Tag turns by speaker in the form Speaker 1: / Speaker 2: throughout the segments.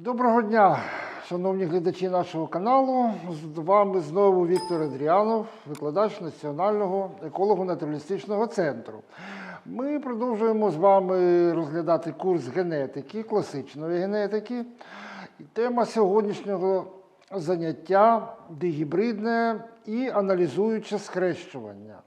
Speaker 1: Доброго дня, шановні глядачі нашого каналу. З вами знову Віктор Адріанов, викладач Національного еколого-натуралістичного центру. Ми продовжуємо з вами розглядати курс генетики, класичної генетики. І тема сьогоднішнього заняття дигібридне і аналізуюче схрещування.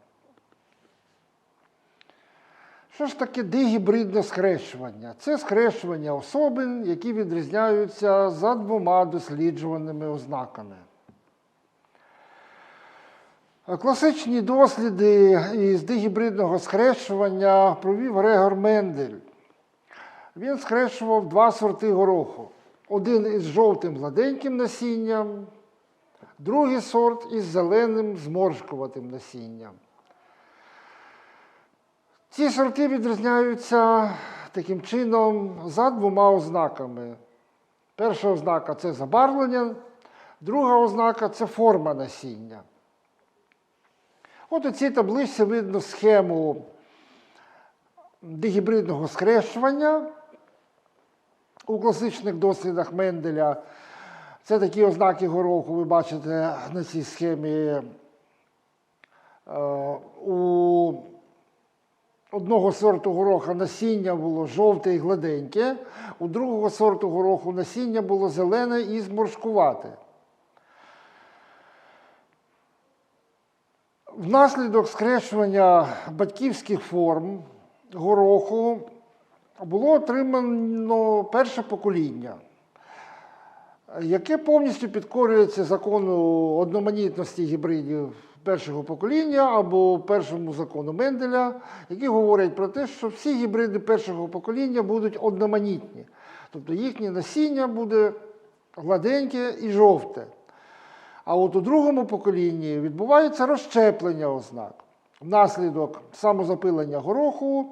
Speaker 1: Що ж таке дигібридне схрещування? Це схрещування особин, які відрізняються за двома досліджуваними ознаками. Класичні досліди із дигібридного схрещування провів Грегор Мендель. Він схрещував два сорти гороху. Один із жовтим гладеньким насінням, другий сорт із зеленим зморшкуватим насінням. Ці сорти відрізняються таким чином за двома ознаками. Перша ознака це забарвлення, друга ознака це форма насіння. От у цій табличці видно схему дигібридного скрещування у класичних дослідах Менделя. Це такі ознаки гороху, ви бачите на цій схемі. Е, У одного сорту гороха насіння було жовте і гладеньке, у другого сорту гороху насіння було зелене і зморшкувате. Внаслідок скрещування батьківських форм гороху було отримано перше покоління, яке повністю підкорюється закону одноманітності гібридів першого покоління або першому закону Менделя, які говорять про те, що всі гібриди першого покоління будуть одноманітні. Тобто їхнє насіння буде гладеньке і жовте. А от у другому поколінні відбувається розщеплення ознак. Внаслідок самозапилення гороху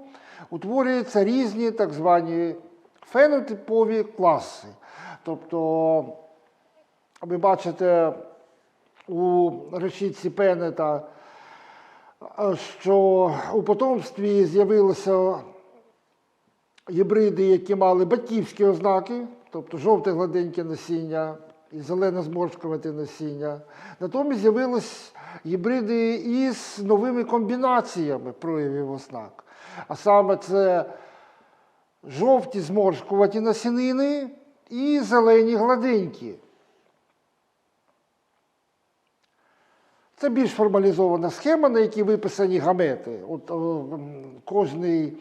Speaker 1: утворюються різні так звані фенотипові класи. Тобто, ви бачите у решітці Пенета, що у потомстві з'явилися гібриди, які мали батьківські ознаки, тобто жовте гладеньке насіння і зелене зморшкувате насіння. Натомість з'явились гібриди із новими комбінаціями проявів ознак. А саме це жовті зморшкуваті насінини і зелені гладенькі. Це більш формалізована схема, на якій виписані гамети. От о, кожний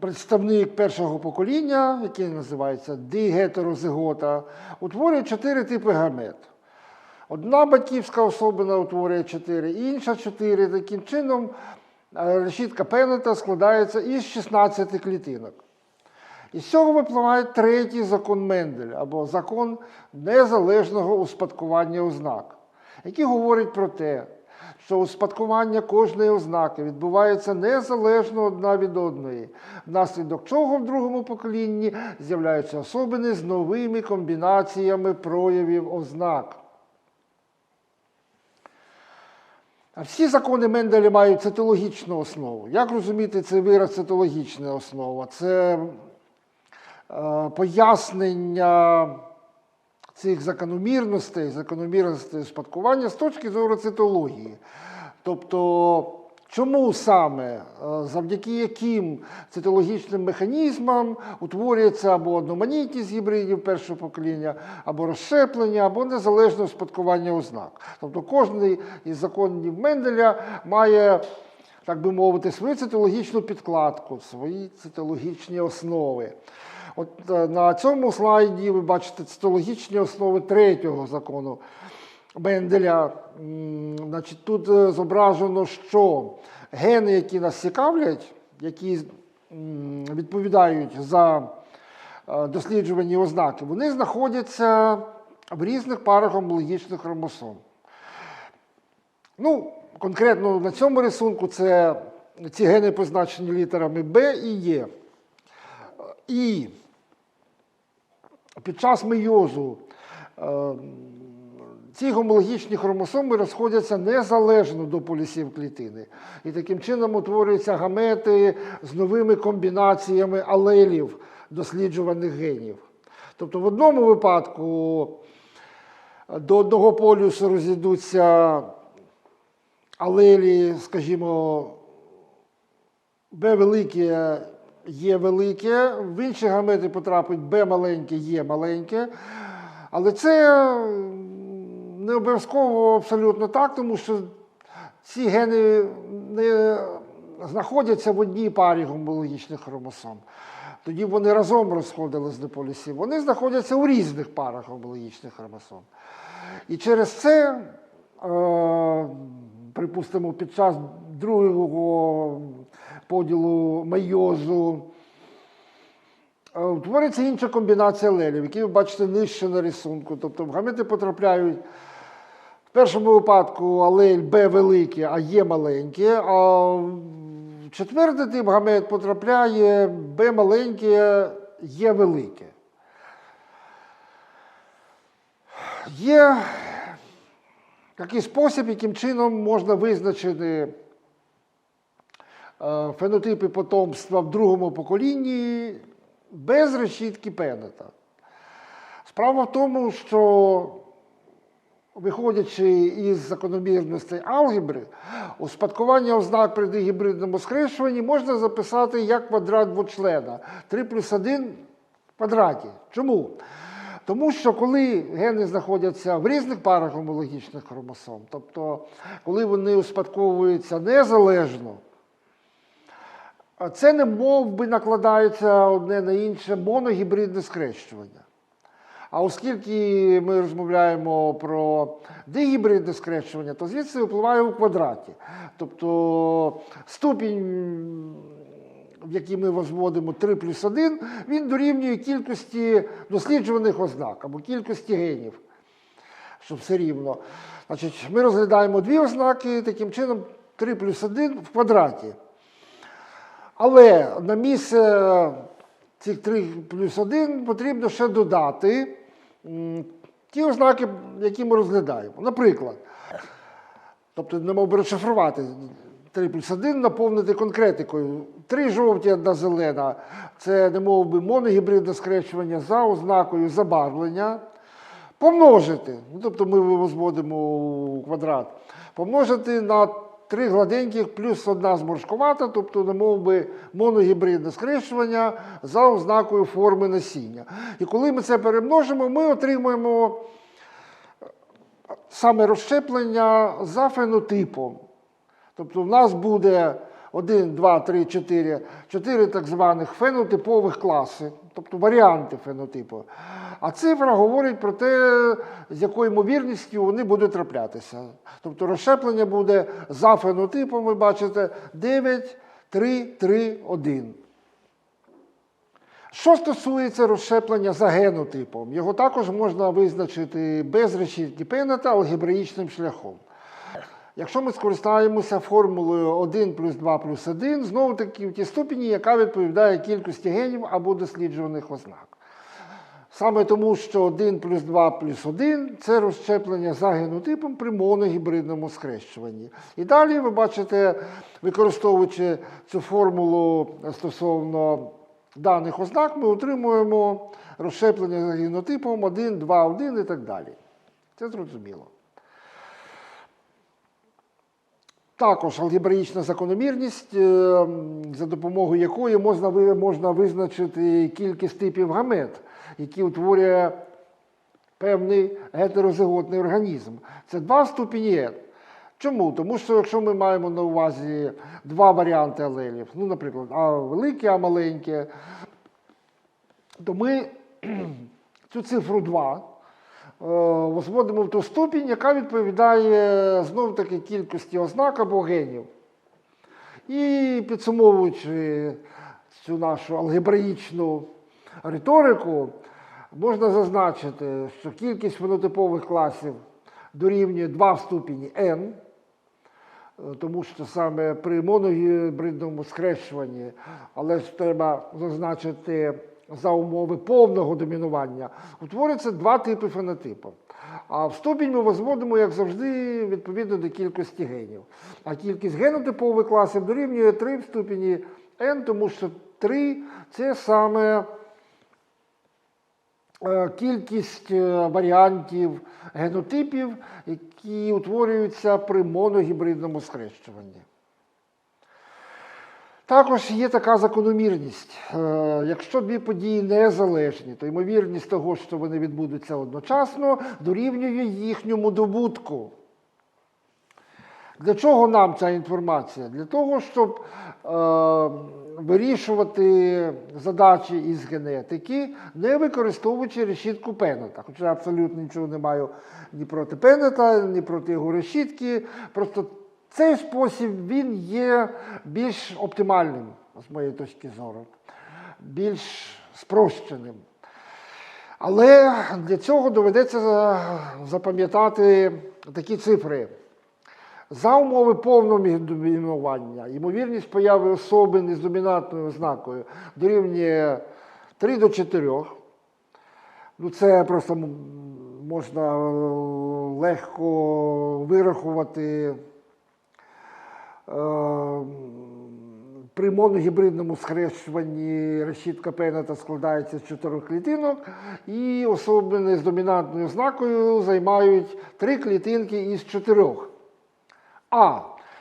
Speaker 1: представник першого покоління, який називається дигетерозигота, утворює чотири типи гамет. Одна батьківська особина утворює чотири, інша чотири. Таким чином, решітка Пеннета складається із 16 клітинок. І з цього випливає третій закон Менделя або закон незалежного успадкування ознак, який говорить про те, що успадкування кожної ознаки відбувається незалежно одна від одної, внаслідок чого в другому поколінні з'являються особини з новими комбінаціями проявів ознак. Всі закони Менделя мають цитологічну основу. Як розуміти цей вираз цитологічна основа? Це е, пояснення цих закономірностей, закономірностей спадкування з точки зору цитології. Тобто, чому саме, е, завдяки яким цитологічним механізмам утворюється або одноманітність гібридів першого покоління, або розщеплення, або незалежне успадкування ознак. Тобто кожен із законів Менделя має, так би мовити, свою цитологічну підкладку, свої цитологічні основи. От е, на цьому слайді ви бачите цитологічні основи третього закону Менделя. Значить, тут е, зображено, що гени, які нас цікавлять, які відповідають за е, досліджувані ознаки, вони знаходяться в різних парах гомологічних хромосом. Ну, конкретно на цьому рисунку це ці гени позначені літерами Б і Е. І під час мейозу е, ці гомологічні хромосоми розходяться незалежно до полюсів клітини. І таким чином утворюються гамети з новими комбінаціями алелів досліджуваних генів. Тобто в одному випадку до одного полюсу розійдуться алелі, скажімо, Б велике є велике, в інші гамети потрапить Б маленьке є маленьке. Але це не обов'язково абсолютно так, тому що ці гени не знаходяться в одній парі гомологічних хромосом. Тоді вони разом розходились до полюсів. Вони знаходяться у різних парах гомологічних хромосом. І через це, е, припустимо, під час другого поділу мейозу е, утворюється інша комбінація алелів, які ви бачите нижче на рисунку. Тобто в гамети потрапляють в першому випадку алель Б велике, а Є маленьке, а в четвертий тип гамет потрапляє Б маленьке, Є велике. Є такий спосіб, яким чином можна визначити е, фенотипи потомства в другому поколінні без решітки Пеннета. Справа в тому, що виходячи із закономірностей алгебри, успадкування ознак при дигібридному схрещуванні можна записати як квадрат двочлена 3 плюс 1 в квадраті. Чому? Тому що коли гени знаходяться в різних парах гомологічних хромосом, тобто коли вони успадковуються незалежно, це не мов би накладається одне на інше моногібридне схрещування. А оскільки ми розмовляємо про дигібридне скрещування, то звідси випливає у квадраті. Тобто ступінь, в який ми возводимо 3 плюс 1, він дорівнює кількості досліджуваних ознак або кількості генів, щоб все рівно. Значить, ми розглядаємо дві ознаки, таким чином 3 плюс 1 в квадраті. Але на місце цих 3 плюс 1 потрібно ще додати ті ознаки, які ми розглядаємо. Наприклад, тобто не мов би розшифрувати 3 плюс 1, наповнити конкретикою. Три жовті, одна зелена. Це не мов би моногібридне скрещування за ознакою забарвлення. Помножити, ну, тобто ми у квадрат, помножити на три гладеньких плюс одна зморшкувата, тобто, не мов би, моногібридне скрещування за ознакою форми насіння. І коли ми це перемножимо, ми отримуємо саме розщеплення за фенотипом. Тобто в нас буде 1, 2, 3, 4, 4 так званих фенотипових класи, тобто варіанти фенотипу. А цифра говорить про те, з якою ймовірністю вони будуть траплятися. Тобто розщеплення буде за фенотипом, ви бачите, 9, 3, 3, 1. Що стосується розщеплення за генотипом, його також можна визначити без решітки Пеннета алгебраїчним шляхом. Якщо ми скористаємося формулою 1 плюс 2 плюс 1, знову таки в тій ступені, яка відповідає кількості генів або досліджуваних ознак. Саме тому, що 1 плюс 2 плюс 1 це розщеплення за генотипом при моногібридному схрещуванні. І далі ви бачите, використовуючи цю формулу стосовно даних ознак, ми отримуємо розщеплення за генотипом 1, 2, 1 і так далі. Це зрозуміло. Також алгебраїчна закономірність, е, за допомогою якої можна, можна визначити кількість типів гамет, які утворює певний гетерозиготний організм. Це два ступені N. Чому? Тому що якщо ми маємо на увазі два варіанти алелів, ну, наприклад, А велике, А маленьке, то ми цю цифру 2 е, возводимо в ту ступінь, яка відповідає знов таки кількості ознак або генів. І підсумовуючи цю нашу алгебраїчну риторику, можна зазначити, що кількість фенотипових класів дорівнює 2 в ступені n, е, тому що саме при моногібридному схрещуванні, але ж треба зазначити за умови повного домінування, утворюється два типи фенотипу. А в ступінь ми возводимо, як завжди, відповідно до кількості генів. А кількість генотипових класів дорівнює 3 в ступені n, тому що 3 це саме е, кількість е, варіантів генотипів, які утворюються при моногібридному схрещуванні. Також є така закономірність. Е, Якщо дві події незалежні, то ймовірність того, що вони відбудуться одночасно, дорівнює їхньому добутку. Для чого нам ця інформація? Для того, щоб е, вирішувати задачі із генетики, не використовуючи решітку Пеннета. Хоча я абсолютно нічого не маю ні проти Пеннета, ні проти його решітки. Просто цей спосіб він є більш оптимальним, з моєї точки зору, більш спрощеним. Але для цього доведеться запам'ятати такі цифри. За умови повного домінування, ймовірність появи особин із домінантною ознакою дорівнює 3 до 4. Ну, це просто можна е, легко вирахувати. Е, При моногібридному схрещуванні решітка Пеннета складається з чотирьох клітинок, і особини з домінантною ознакою займають три клітинки із чотирьох. А.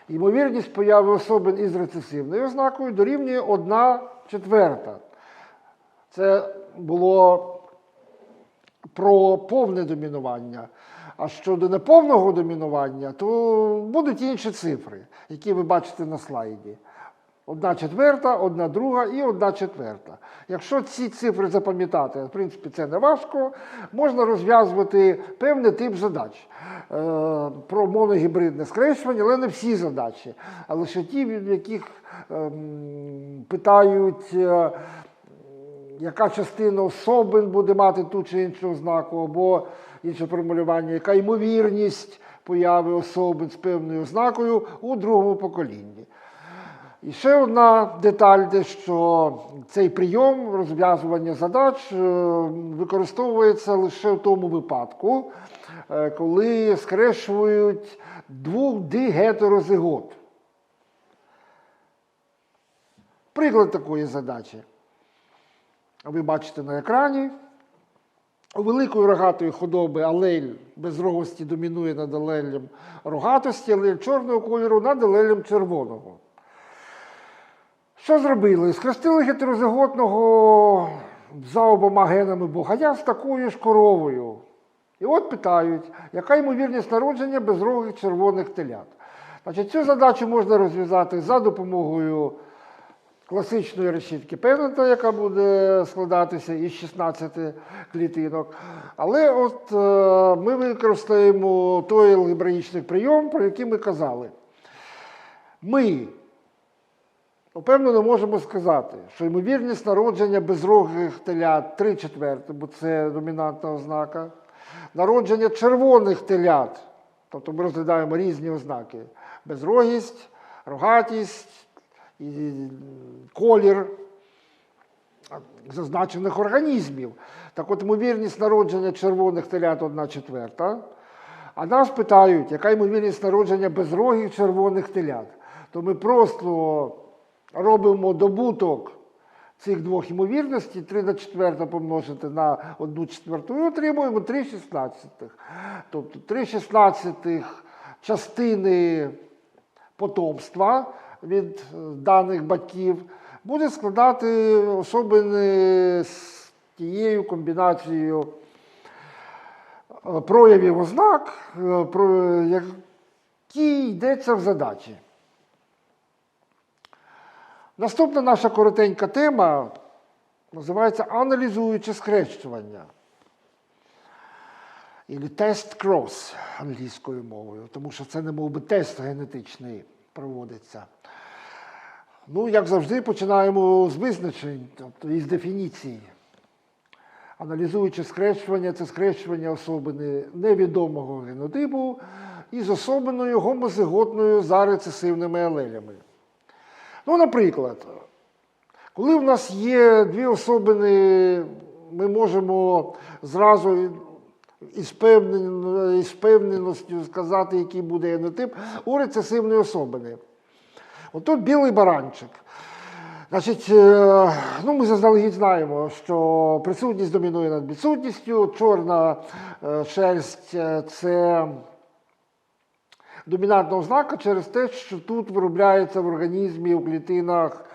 Speaker 1: Ймовірність появи особин із рецесивною ознакою дорівнює 1 четверта. Це було про повне домінування. А щодо неповного домінування, то будуть інші цифри, які ви бачите на слайді. Одна четверта, одна друга і одна четверта. Якщо ці цифри запам'ятати, в принципі, це не важко, можна розв'язувати певний тип задач е, про моногібридне скрещування, але не всі задачі, а лише ті, від яких ем, питають. е, яка частина особин буде мати ту чи іншу ознаку, або інше формулювання, яка ймовірність появи особин з певною ознакою у другому поколінні. І ще одна деталь, де що цей прийом розв'язування задач е, використовується лише в тому випадку, е, коли скрешують двох дигетерозигот. Приклад такої задачі. Ви бачите на екрані. У великої рогатої худоби алель безрогості домінує над алелем рогатості, алель чорного кольору над алелем червоного. Що зробили? Схрестили гетерозиготного за обома генами богая з такою ж коровою. І от питають, яка ймовірність народження безрогих червоних телят. Значить, цю задачу можна розв'язати за допомогою класичної решітки Пеннета, яка буде складатися із 16 клітинок. Але от е, ми використаємо той алгебраїчний прийом, про який ми казали. Ми Впевнено можемо сказати, що ймовірність народження безрогих телят 3 четверти, бо це домінантна ознака. Народження червоних телят, тобто ми розглядаємо різні ознаки: безрогість, рогатість, колір зазначених організмів. Так от ймовірність народження червоних телят 1 четверта. А нас питають, яка ймовірність народження безрогих червоних телят. То ми просто робимо добуток цих двох ймовірностей, 3 на 4 помножити на 1 четверту, і отримуємо 3 шістнадцятих. Тобто 3 шістнадцятих частини потомства від е, даних батьків буде складати особини з тією комбінацією е, проявів ознак, е, про які йдеться в задачі. Наступна наша коротенька тема називається аналізуюче скрещування. Ілі тест крос англійською мовою, тому що це не мов би тест генетичний проводиться. Ну, як завжди, починаємо з визначень, тобто із дефініцій. Аналізуючи скрещування, це скрещування особини невідомого генотипу із особиною гомозиготною за рецесивними алелями. Ну, наприклад, коли в нас є дві особини, ми можемо зразу із певненістю сказати, який буде генотип у рецесивної особини. Отут білий баранчик. Значить, е, ну, ми заздалегідь знаємо, що присутність домінує над відсутністю. Чорна е, шерсть е, це домінантна ознака через те, що тут виробляється в організмі у клітинах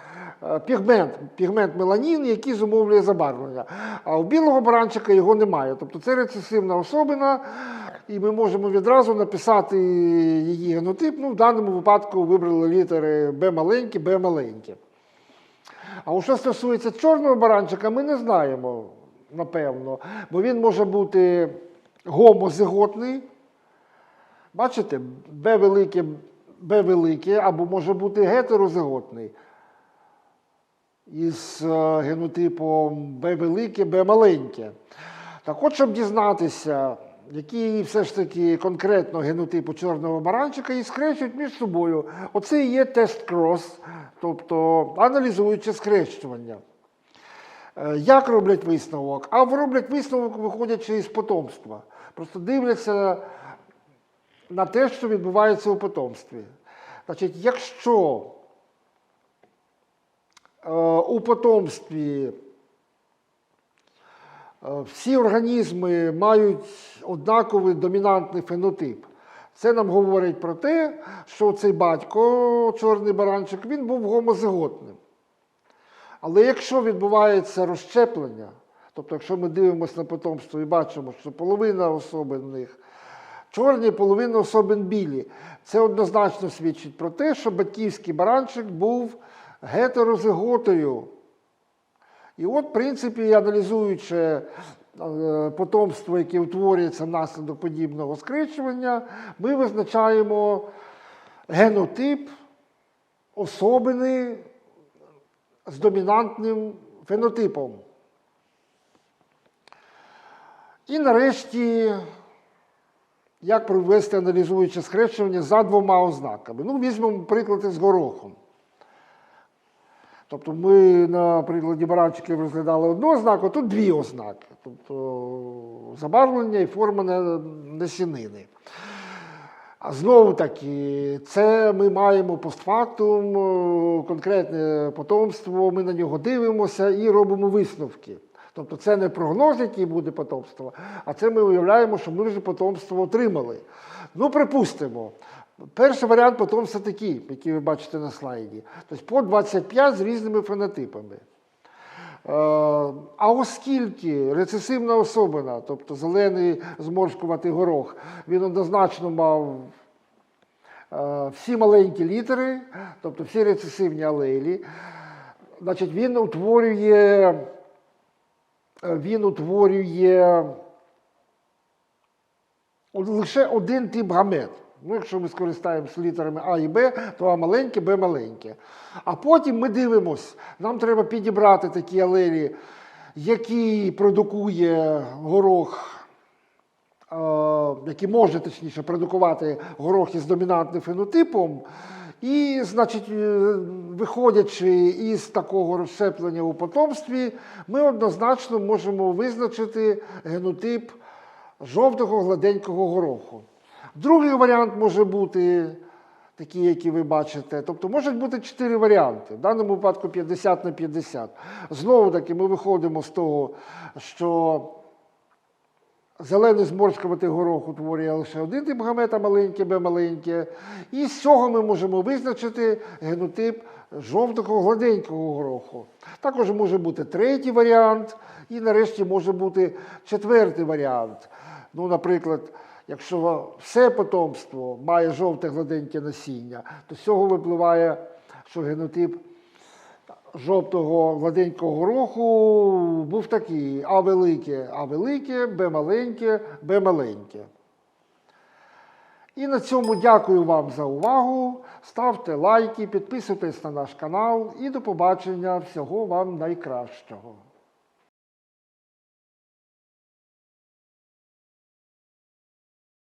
Speaker 1: пігмент, пігмент меланін, який зумовлює забарвлення. А у білого баранчика його немає. Тобто це рецесивна особина, і ми можемо відразу написати її генотип. Ну, в даному випадку вибрали літери Б маленькі, Б маленькі. А що стосується чорного баранчика, ми не знаємо, напевно, бо він може бути гомозиготний. Бачите, Б велике, Б велике, або може бути гетерозиготний із е, генотипом Б велике, Б маленьке. Так от, щоб дізнатися, який все ж таки конкретно генотип у чорного баранчика, і скрещують між собою. Оце і є тест крос, тобто аналізуючи скрещування. Е, Як роблять висновок? А роблять висновок, виходячи із потомства. Просто дивляться на те, що відбувається у потомстві. Значить, якщо е, у потомстві всі організми мають однаковий домінантний фенотип, це нам говорить про те, що цей батько, чорний баранчик, він був гомозиготним. Але якщо відбувається розщеплення, тобто, якщо ми дивимося на потомство і бачимо, що половина особин в них чорні, половина особин білі, це однозначно свідчить про те, що батьківський баранчик був гетерозиготою. І от, в принципі, аналізуючи е, потомство, яке утворюється внаслідок подібного скрещування, ми визначаємо генотип особини з домінантним фенотипом. І нарешті, як провести аналізуюче скрещування за двома ознаками. Ну, візьмемо приклад із горохом. Тобто ми на прикладі баранчиків розглядали одну ознаку, тут дві ознаки. Тобто забарвлення і форма насінини. А знову таки, це ми маємо постфактум, е, конкретне потомство, ми на нього дивимося і робимо висновки. Тобто це не прогноз, який буде потомство, а це ми уявляємо, що ми вже потомство отримали. Ну, припустимо, перший варіант потомства такий, який ви бачите на слайді. Тобто по 25 з різними фенотипами. Е, А оскільки рецесивна особина, тобто зелений зморшкуватий горох, він однозначно мав е, всі маленькі літери, тобто всі рецесивні алелі, значить він утворює, е, він утворює лише один тип гамет. Ну, якщо ми скористаємося літерами А і Б, то А маленьке, Б маленьке. А потім ми дивимося, нам треба підібрати такі алелі, які продукує горох, е, який може точніше продукувати горох із домінантним фенотипом. І, значить, е, виходячи із такого розщеплення у потомстві, ми однозначно можемо визначити генотип жовтого гладенького гороху. Другий варіант може бути такий, який ви бачите. Тобто можуть бути чотири варіанти. В даному випадку 50 на 50. Знову таки, ми виходимо з того, що зелений зморшкуватий горох утворює лише один тип гамета маленьке, Б маленьке. І з цього ми можемо визначити генотип жовтого гладенького гороху. Також може бути третій варіант, і нарешті може бути четвертий варіант. Ну, наприклад, якщо все потомство має жовте гладеньке насіння, то з цього випливає, що генотип жовтого гладенького гороху був такий: А велике, А велике, Б маленьке, Б маленьке. І на цьому дякую вам за увагу. Ставте лайки, підписуйтесь на наш канал і до побачення. Всього вам найкращого.